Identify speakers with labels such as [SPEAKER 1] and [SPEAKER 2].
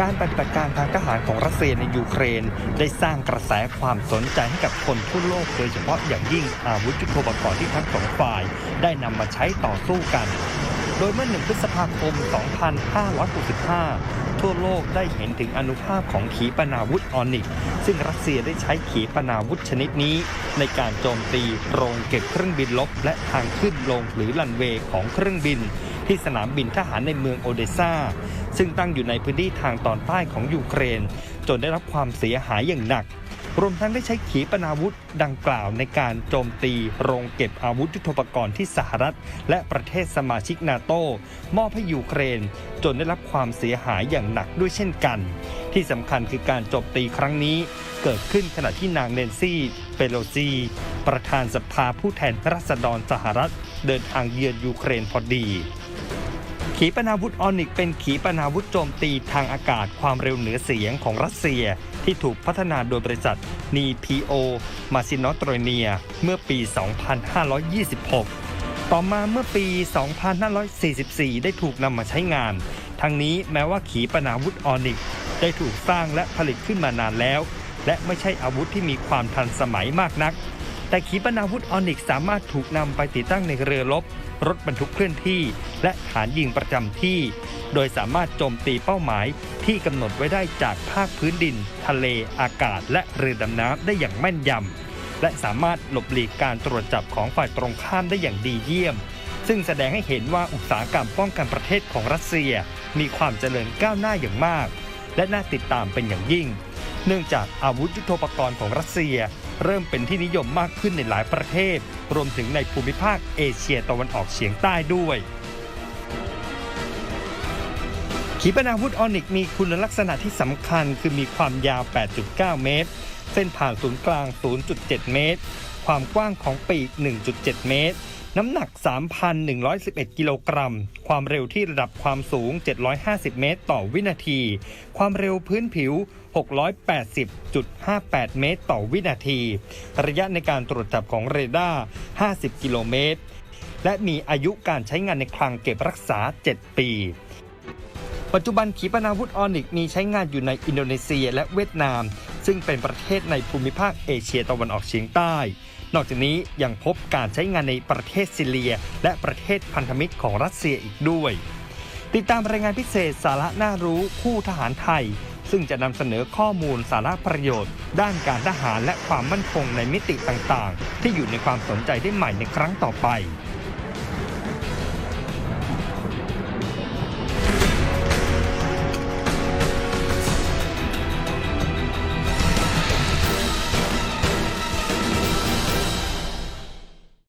[SPEAKER 1] การปฏิบัติการทางทหารของรัสเซียในยูเครน ได้สร้างกระแสความสนใจให้กับคนทั่วโลก โดยเฉพาะอย่างยิ่งอาวุธยุทโธปกรณ์ที่ทั้งสองฝ่าย ได้นำมาใช้ต่อสู้กัน โดยเมื่อ 1 พฤษภาคม 2565 ทั่วโลกได้เห็นถึงอนุภาพของขีปนาวุธออนิก ซึ่งรัสเซียได้ใช้ขีปนาวุธชนิดนี้ ในการโจมตีโรงเก็บเครื่องบินลบ และทางขึ้นลงหรือลันเวย์ของเครื่องบิน ที่สนามบินทหารในเมืองโอเดซาซึ่งตั้งอยู่ในพื้นที่ทางตอนใต้ของยูเครน จนได้รับความเสียหายอย่างหนัก รวมทั้งได้ใช้ขีปนาวุธดังกล่าวในการโจมตี โรงเก็บอาวุธยุทโธปกรณ์ที่สหรัฐ และประเทศสมาชิกนาโตมอบให้ยูเครน จนได้รับความเสียหายอย่างหนักด้วยเช่นกัน ที่สำคัญคือการโจมตีครั้งนี้ เกิดขึ้นขณะที่นางเนนซี่เปโลซีประธานสภาผู้แทนราษฎรสหรัฐ เดินทางเยือนยูเครนพอดี ขีปนาวุธออนิก เป็นขีปนาวุธโจมตีทางอากาศความเร็วเหนือเสียงของรัสเซีย ที่ถูกพัฒนาโดยบริษัทนีพีโอมาซินอตรเนีย เมื่อปี 2526 ต่อมาเมื่อปี 2544 ได้ถูกนำมาใช้งาน ทั้งนี้แม้ว่าขีปนาวุธออนิก ได้ถูกสร้างและผลิตขึ้นมานานแล้ว และไม่ใช่อาวุธที่มีความทันสมัยมากนัก แต่ขีปนาวุธออนิกสามารถถูกนำไปติดตั้งในเรือรบ รถบรรทุกเคลื่อนที่ และฐานยิงประจำที่ โดยสามารถโจมตีเป้าหมายที่กำหนดไว้ได้จากภาคพื้นดิน ทะเล อากาศ และเรือดำน้ำได้อย่างแม่นยำ และสามารถหลบหลีกการตรวจจับของฝ่ายตรงข้ามได้อย่างดีเยี่ยม ซึ่งแสดงให้เห็นว่าอุตสาหกรรมป้องกันประเทศของรัสเซีย มีความเจริญก้าวหน้าอย่างมาก และน่าติดตามเป็นอย่างยิ่ง เนื่องจากอาวุธยุทโธปกรณ์ของรัสเซีย เริ่มเป็นที่นิยมมากขึ้นในหลายประเทศ รวมถึงในภูมิภาคเอเชียตะวันออกเฉียงใต้ด้วยขีปนาวุธออนิกมีคุณลักษณะที่สำคัญคือมีความยาว 8.9 เมตร เส้นผ่านศูนย์กลาง 0.7 เมตร ความกว้างของปีก 1.7 เมตร น้ำหนัก 3,111 กิโลกรัม ความเร็วที่ระดับความสูง 750 เมตร ต่อวินาที ความเร็วพื้นผิว 680.58 เมตร ต่อวินาที ระยะในการตรวจจับของเรดาร์ 50 กิโลเมตร และมีอายุการใช้งานในคลังเก็บรักษา 7 ปีปัจจุบันขีปนาวุธออนิกมีใช้งานอยู่ในอินโดนีเซียและเวียดนาม ซึ่งเป็นประเทศในภูมิภาคเอเชียตะวันออกเฉียงใต้ นอกจากนี้ยังพบการใช้งานในประเทศซิเลีย และประเทศพันธมิตรของรัสเซียอีกด้วย ติดตามรายงานพิเศษสาระน่ารู้คู่ทหารไทย ซึ่งจะนำเสนอข้อมูลสาระประโยชน์ ด้านการทหารและความมั่นคงในมิติต่างๆ ที่อยู่ในความสนใจได้ใหม่ในครั้งต่อไป